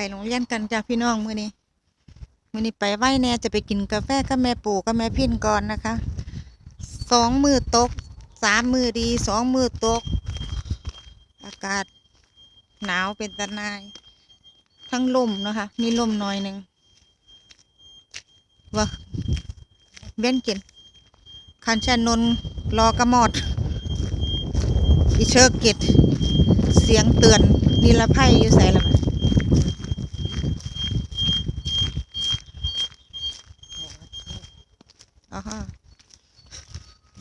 ไปโรงเรียนกันจ้ะพี่น้องมื้อนี้มื้อนี้ไปไหว้แน่จะไปกินกาแฟกับแม่ปู่กับแม่พินก่อนนะคะสองมือตกสามมือดีสองมือตก อากาศหนาวเป็นตะนาย ทั้งลมนะคะ มีลมหน่อยหนึ่งว่าเว้นกินคันชานนรอกระมอดอิเชิร์กิตเสียงเตือนนิรภัยอยู่ใส่ละมันอ๋อฮะ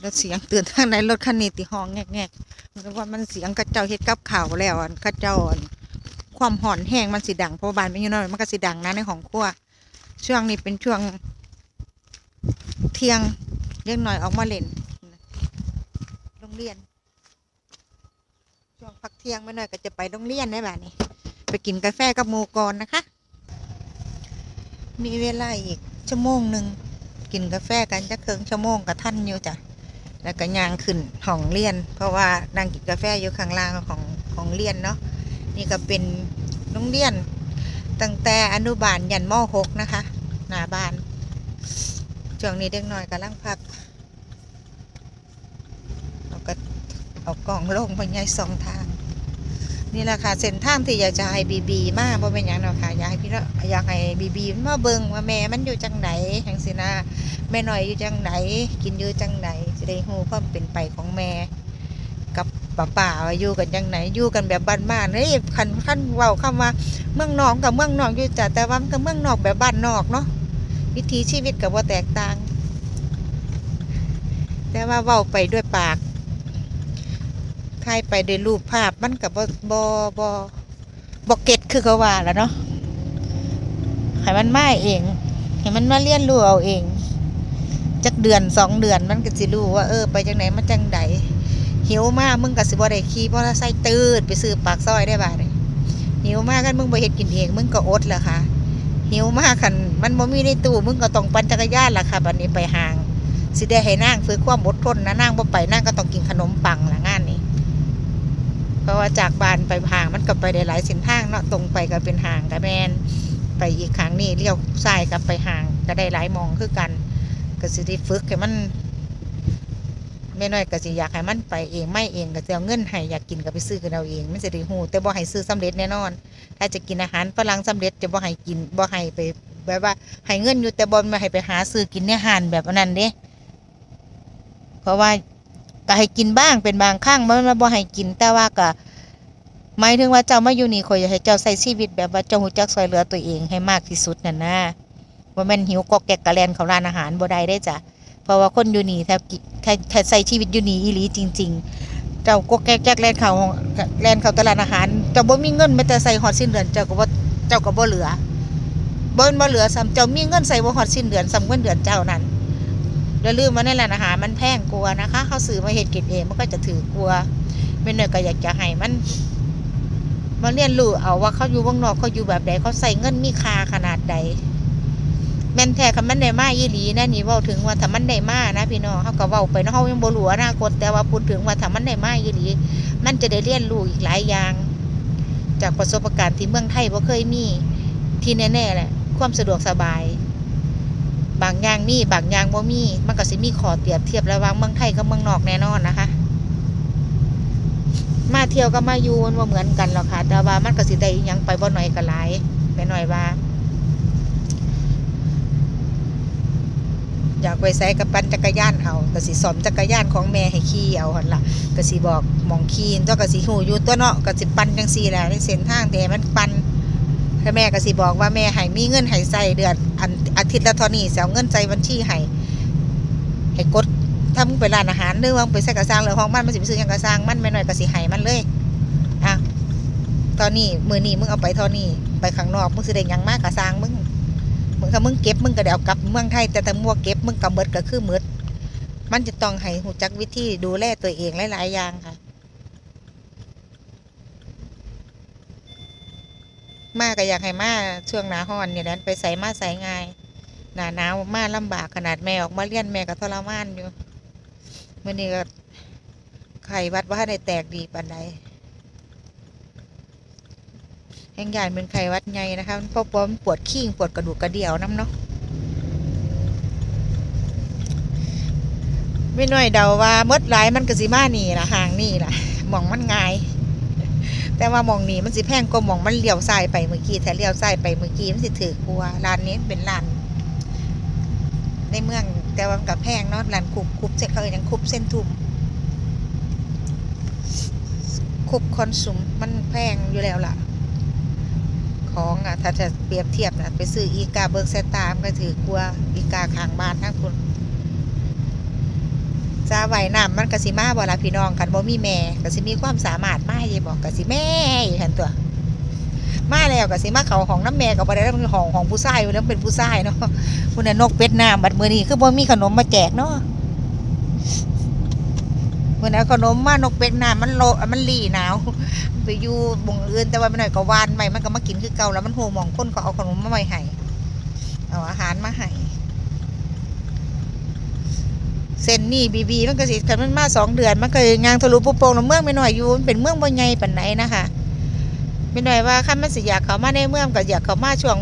แล้วเสียงเตือนทางในรถคันนี้ติห้องแงกๆมันว่ามันเสียงกระเจ้าเฮ็ดกับข่าวแล้วอันกระเจ้าความห่อนแห้งมันสิดังเพราะบานเป็นอยู่น้อยมันก็สิดังนะในของครัวช่วงนี้เป็นช่วง เที่ยงเล็กหน่อยออกมาเล่นโรงเรียน ช่วงพักเที่ยงไม่หน่อยก็จะไปโรงเรียนได้บ่านี้ ไปกินกาแฟกับหมูกรนะคะ มีเวลาอีกชั่วโมงหนึ่งกินกาแฟกันจะเคิงชั่วโมงกับท่านอยู่จ้ะ แล้วก็ย่างขึ้นห้องเรียน เพราะว่านั่งกินกาแฟอยู่ข้างล่างของของเรียนเนาะนี่ก็เป็นโรงเรียนตั้งแต่อนุบาลยันม .6 นะคะ หน้าบ้านช่วงนี้เด็กน้อยกำลังพักเราก็เอากล่องลงไปไงสองทาง นี่แหละค่ะเส้นทางที่อยากจะให้บีบีมาบ่เป็นอย่างเนาะค่ะอยากให้พี่น้องอยากให้บีบีมาเบิงว่าแม่มันอยู่จังไหนจังสินะ แม่หน่อยอยู่จังไหนกินอยู่จังไหนจะได้ฮู้ความเป็นไปของแม่ กับป้าป่าอยู่กันจังไหนอยู่กันแบบบ้านๆเฮ้ยคันคันเว้าคำว่า เมืองนอกกับเมืองนอกอยู่จ้ะแต่ว่ามันก็เมืองนอกแบบบ้านนอกเนาะวิถีชีวิตกับว่าแตกต่าง แต่ว่าเว้าไปด้วยปากถ่ายไปด้วยรูปภาพมันกับบอบอบอบเก็ตคือเขาว่าแล้วเนาะให้มันมาเองให้มันมาเรียนรู้เอาเอง จักเดือนสองเดือนมันก็สิรู้ว่าเออไปจังไหนมาจังใดหิวมากมึงก็สิบ่ได้ขี่มอเตอร์ไซค์ตืดไปซื้อปากซอยได้บ่าดนี้หิวมากกันมึงบ่เฮ็ดกินเองมึงก็อดแหละค่ะหิวมากคันมันบ่มีในตู้มึงก็ต้องปั่นจักรยานล่ะค่ะบัดนี้ไปห้างสิได้ให้นางฝึกความอดทนนะนางบ่ไปนางก็ต้องกินขนมปังละงานนี้เพราะว่าจากบ้านไปห้างมันก็ไปได้หลายเส้นทางเนาะตรงไปก็เป็นห้างก็แมนไปอีกครั้งนี้เลี้ยวซ้ายก็ไปห้างก็ได้หลายมองคือกัน ก็สิได้ฝึกให้มันแม่น้อยก็สิอยากให้มันไปเองไม่เองก็จะเอาเงินให้อยากกินก็ไปซื้อกันเอาเองมันสิได้ฮู้แต่บ่ให้ซื้อสำเร็จแน่นอน ถ้าจะกินอาหารฝรั่งสำเร็จจะบ่ให้กินบ่ให้ไปแบบว่าให้เงินอยู่แต่บ่มาให้ไปหาซื้อกินในห้านแบบนั้นเด้เพราะว่าก็ให้กินบ้างเป็นบางครั้งมันบ่ให้กินแต่ว่าก็หมายถึงว่าเจ้ามาอยู่นี่ข่อยอยากให้เจ้าใช้ชีวิตแบบว่าเจ้ารู้จักช่วยเหลือตัวเองให้มากที่สุดนั่นนะ บ่แม่นหิวกอกแกกกะแลนเขาร้านอาหารบ่ได้เด้จ้ะเพราะว่าคนอยู่นี่ถ้ากิถ้าถ้ใช้ชีวิตอยู่นี่อีหลีจริง ๆ เจ้าก็แกกแกกแลนเขาแลนเขาตลาดอาหารเจ้าบ่มีเงินแม้แต่ใส่ฮอดสิ้นเดือนเจ้าก็บ่เจ้าก็บ่เหลือบ่บ่เหลือซ้ำเจ้ามีเงินใส่บ่ฮอดสิ้นเดือนซ้ำเงินเดือนเจ้านั่นอย่าลืมว่าในร้านอาหารมันแพงกว่านะคะเขาซื้อมาเฮ็ดกินเองมันก็จะถือกว่าแม่น้อยก็อยากจะให้มันมาเรียนรู้เอาว่าเขาอยู่เมืองนอกเขาอยู่แบบใดเขาใส่เงินมีค่าขนาดใด แม่นแท้คันมันได้มาอีหลีนะนี่เว้าถึงว่าถ้ามันได้มานะพี่น้องเฮาก็เว้าไปเนาะเฮายังบ่รู้อนาคตแต่ว่าพูดถึงว่าถ้ามันได้มาอีหลีมันจะได้เรียนรู้อีกหลายอย่าง จากประสบการณ์ที่เมืองไทยบ่เคยมีที่แน่ๆแหละความสะดวกสบาย บางอย่างมีบางอย่างบ่มีมันก็สิมีขอเปรียบเทียบระหว่างเมืองไทยกับเมืองนอกแน่นอนนะคะ มาเที่ยวก็มาอยู่มันบ่เหมือนกันหรอกค่ะ แต่ว่ามันก็สิได้อิหยังไปบ่น้อยก็หลายแม่น้อยว่า อยากไปใส่กับปั่นจักรยานเอาก็สิสอนจักรยานของแม่ให้ขี่เอาหั่นล่ะก็สิบอกหมองขี่ตัวก็สิหูอยู่ตัวเนาะก็สิปั่นจังซี่แหละในเส้นทางแต่มันปั่นถ้าแม่ก็สิบอกว่าแม่ให้มีเงินให้ใส่เดือนอันอาทิตย์ละเท่านี้สิเอาเงินใส่บัญชีให้ให้กดถ้ามึงไปร้านอาหารหรือว่าไปใส่กระซังหรือห้องบ้านมันสิไปซื้อยังกระซังมันแม่น้อยก็สิให้มันเลยอะตอนนี้มือนี้มึงเอาไปเท่านี้ไปข้างนอกมึงสิได้ยังมากกระซังมึง มึงถ้ามึงเก็บมึงก็เดี๋ยวกลับเมืองไทยแต่ถ้ามัวเก็บมึงก็เบิดก็คือหมดมันจะต้องให้หูจักวิธีดูแลตัวเองหลายๆอย่างค่ะ มาก็อยากให้มาช่วงหนาฮ้อนเนี่ยนั้นไปใส่มาใส่ง่ายหนาหนาวมาลำบากขนาดแม่ออกมาเลี้ยนแม่ก็ทรมานอยู่เมื่อนี้ก็ไข้หวัดว่าได้แตกดีปานใด แห่งใหญ่เป็นไข้หวัดใหญ่นะคะเพราะว่ามันปวดขี้งปวดกระดูกกระเดี่ยวน้ำเนาะไม่น้อยเดาว่าเมดหลายมันก็สิมานี่ล่ะห่างนี่ล่ะมองมันง่าย แต่ว่ามองนี้มันสิแพงกว่าหมองมันเลี้ยวซ้ายไปเมื่อกี้ถ้าเลี้ยวซ้ายไปเมื่อกี้มันสิถือกลัวร้านนี้เป็นร้านในเมืองแต่ว่ากับแพงเนาะร้านคุบคุบเส้นเขาเอ่ยยังคุบเส้นทุ่มคุบคอนซุมมันแพงอยู่แล้วล่ะ ของอะถ้าจะเปรียบเทียบนะไปซื้ออีกาเบิร์กเซตามนก็ถือกลัวอีกาขางบ้านทั้งคุณซาไหวน้ำมันกสิมาบ่ละพี่น้องกันบ่มีแม่กสิมีความสามารถมาเยบอกกสิแม่อยู่หันตัวมาแล้วกสิมาเขาของน้ำแม่กับบ่ได้แล้วมันของของผู้ชายอยู่แล้วเป็นผู้ชายเนาะคุณน่ะนกเป็ดน้ำบัดมือนี้คือบ่มีขนมมาแจกเนาะ มื่อนั้นขนมมานกเป็ดหน้ำมันโลมันหลีหนาวไปอยู่บงอื่นแต่ว่าไม่หน่อยก็วานใหม่มันก็มากินคือเก่าแล้วมันโหมองคนก็เอาขนมมาไว้ให้เอาอาหารมาให้เส้นนี่บีบีมันก็สิคันมันมาสองเดือนมันก็ยางทะลุปุโปงแล้วเมืองไม่หน่อยอยู่มันเป็นเมืองบ่ใหญ่ปานไหนนะคะไม่หน่อยว่าคันมันสิอยากเข้ามาในเมืองก็อยากเข้ามาช่วง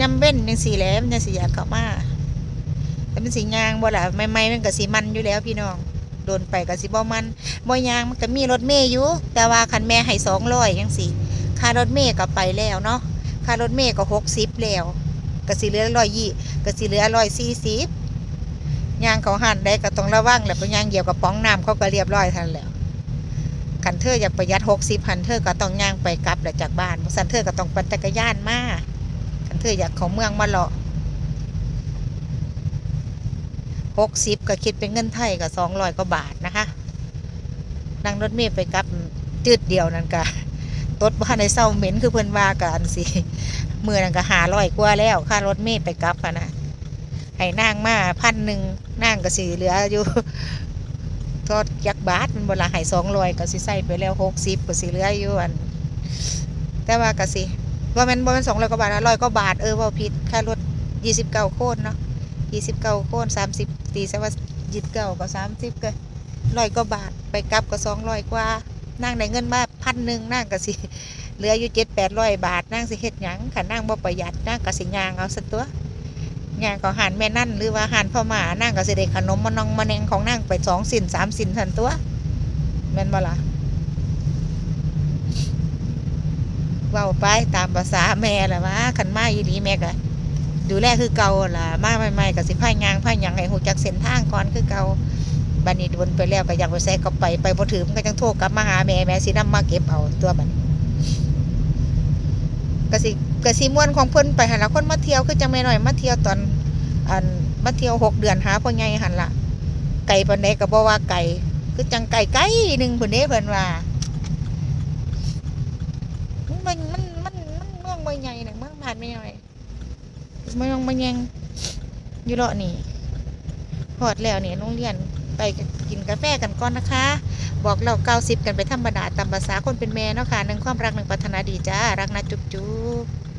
ยำเว้นยังสีแหล้มยังสีอยากเข้ามาแต่มันสียางบ่ล่ะไม่ไม่มันก็สีมั อยู่แล้วพี่น้องโดนไปก็สิบ่มันบ่ยางมันก็มีรถเมย์อยู่ แต่ว่าคันแม่ให้สองร้อยยังสิค่ารถเมย์ก็ไปแล้วเนาะค่ารถเมย์ก็หกสิบแล้วก็สิเหลือร้อยยี่ก็สิเหลือร้อยสี่สิบยางเขาหันได้ก็ต้องระวังแหละเพราะยางเหยียบกับป้องน้ำเขาก็เรียบร้อยทันแล้วคันเธออยากประหยัดหกสิบคันเธอก็ต้องย่างไปกลับแหละจากบ้านสันเธอก็ต้องปั่นจักรยานมาคันเธออยากเขาเมืองมาเลาะ หกสิบก็คิดเป็นเงินไทยก็สองร้อยกว่าบาทนะคะนั่งรถเมล์ไปกับจืดเดียวนั่นก็ตดบ้านในเศร้าเหม็นคือเพิ่อนว่ากันสิเมื่อนั่นก็หาร้อยกว่าแล้วค่ารถเมล์ไปกลับนะให้นางมาพันหนึ่งนางก็สิเหลืออยู่ทอดยักบาทมันเวลาห้สองร้อยก็สิใส่ไปแล้วหกสิบก็สิเหลืออยู่อัน แต่ว่าก็สิว่ามันว่ามันสองร้อยกว่าบาทร้อยกว่าบาทเออว่าผิดค่ารถยี่สิบเก้าโคนเนาะ ยี่สิบเก้าโคนสามสิบตีซะว่ายี่สิบเก้าก็สามสิบก็ร้อยกว่าบาทไปกลับก็สองร้อยกว่านั่งได้เงินมาพันหนึ่งนั่งก็สิเหลืออยู่เจ็ดแปดร้อยบาทนั่งสิเฮ็ดหยังขันนั่งบ่ประหยัดนั่งก็สิยางเอาสัตัวยางก็หันแม่นั่นหรือว่าหันพ่อหมานั่งก็สิได้ขนมมานองมาแนงของนั่งไปสองสินสามสินทันตัวแม่นบ่ล่ะเว้าไปตามภาษาแม่แหละว่าขันมาอีหลีแม่ก็ ดูแลคือเก่าล่ะมาใหม่ๆก็สิพายยางพายหยังให้หูจักเส้นทางก่อนคือเก่าบัดนี้โดนไปแล้วก็อยากไปแซกก็ไปไปบ่ถือมันก็จังโทรกลับมาหาแม่แม่สินำมาเก็บเอาตัวบันกสิกสิมวนของเพิ่นไปหันละคนมาเที่ยวคือจังแม่หน้อยมาเที่ยวตอนอันมาเที่ยวหกเดือนหาพ่อใหญ่หันละไก่ปานใดก็บ่ว่าไก่คือจังไก่ไก่หนึ่งพุ่นเด้เพิ่นว่ามันมันมันมันเมืองบ่ใหญ่น่ะเมืองบ้านไม่หน้อย เมืองมันยังอยู่เลาะนี่หอดแล้วนี่โรงเรียนไปกินกาแฟกันก่อนนะคะ บอกเราเก้าสิบกันไปธรรมดาตามภาษาคนเป็นแม่เนาะค่ะหนึ่งความรักหนึ่งปรารถนาดีจ้า รักนะจุ๊บจุ๊บ